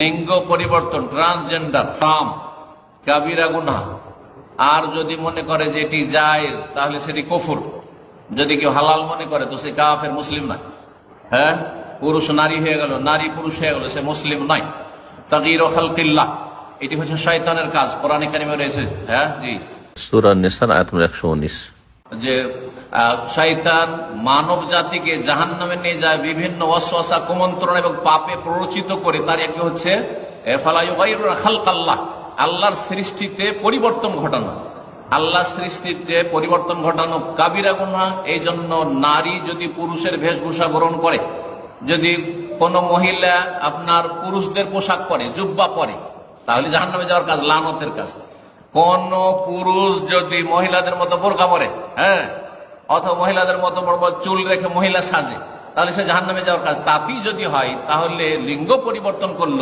লিঙ্গ পরিবর্তন ট্রান্সজেন্ডার ফ্রাম কাবিরা গুনা। আর যদি মনে করে যে এটি জায়েজ, তাহলে সেটি কফুর। যদি কেউ হালাল মনে করে, তো সে কাফের, মুসলিম নয়। হ্যাঁ? পুরুষ নারী হয়ে গেল, নারী পুরুষ হয়ে গেল, সে মুসলিম নয়। তাকির খালকিল্লাহ এটি হচ্ছে শয়তানের কাজ। কোরআন রয়েছে। হ্যাঁ? জি। সুরা নেসার, আয়াত নম্বর একশো উনিশ। যে আহ, শয়তান মানব জাতিকে জাহান নামে নিয়ে যায় বিভিন্ন অশ্বাসা কুমন্ত্রণ এবং পাপে প্ররোচিত করে তার একটি হচ্ছে আল্লাহর সৃষ্টিতে পরিবর্তন ঘটানো। আল্লাহ সৃষ্টিতে পরিবর্তন ঘটানো কাবিরা গুনা এই জন্য নারী যদি পুরুষের বেশভূষা গ্রহণ করে যদি কোন মহিলা আপনার পুরুষদের পোশাক পরে জুব্বা পরে তাহলে জাহান নামে যাওয়ার কাজ লানতের কাজ। কোন পুরুষ যদি মহিলাদের মতো বোরকা পরে হ্যাঁ অথবা মহিলাদের মতো বড় বড় চুল রেখে মহিলা সাজে, তাহলে সে জাহান নামে যাওয়ার কাজ। তাতেই যদি হয়, তাহলে লিঙ্গ পরিবর্তন করল,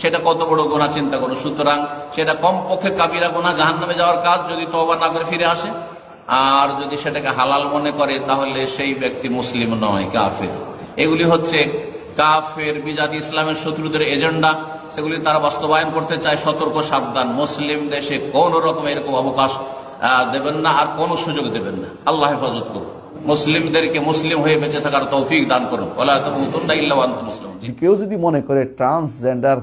সেটা কত বড় গোনা চিন্তা করো সুতরাং সেটা কমপক্ষে কাবিরা গোনা জাহান নামে যাওয়ার কাজ যদি তবা না করে ফিরে আসে। আর যদি সেটাকে হালাল মনে করে, তাহলে সেই ব্যক্তি মুসলিম নয়, কাফের। এগুলি হচ্ছে কাফের, বিজাতি, ইসলামের শত্রুদের এজেন্ডা, সেগুলি তারা বাস্তবায়ন করতে চায়। সতর্ক, সাবধান। মুসলিম দেশে কোন রকম এরকম অবকাশ দেবেন না আর কোন সুযোগ দেবেন না। আল্লাহ হেফাজত করুন। মুসলিমদেরকে মুসলিম হয়ে বেঁচে থাকার তৌফিক দান করুন। কেউ যদি মনে করে ট্রান্সজেন্ডার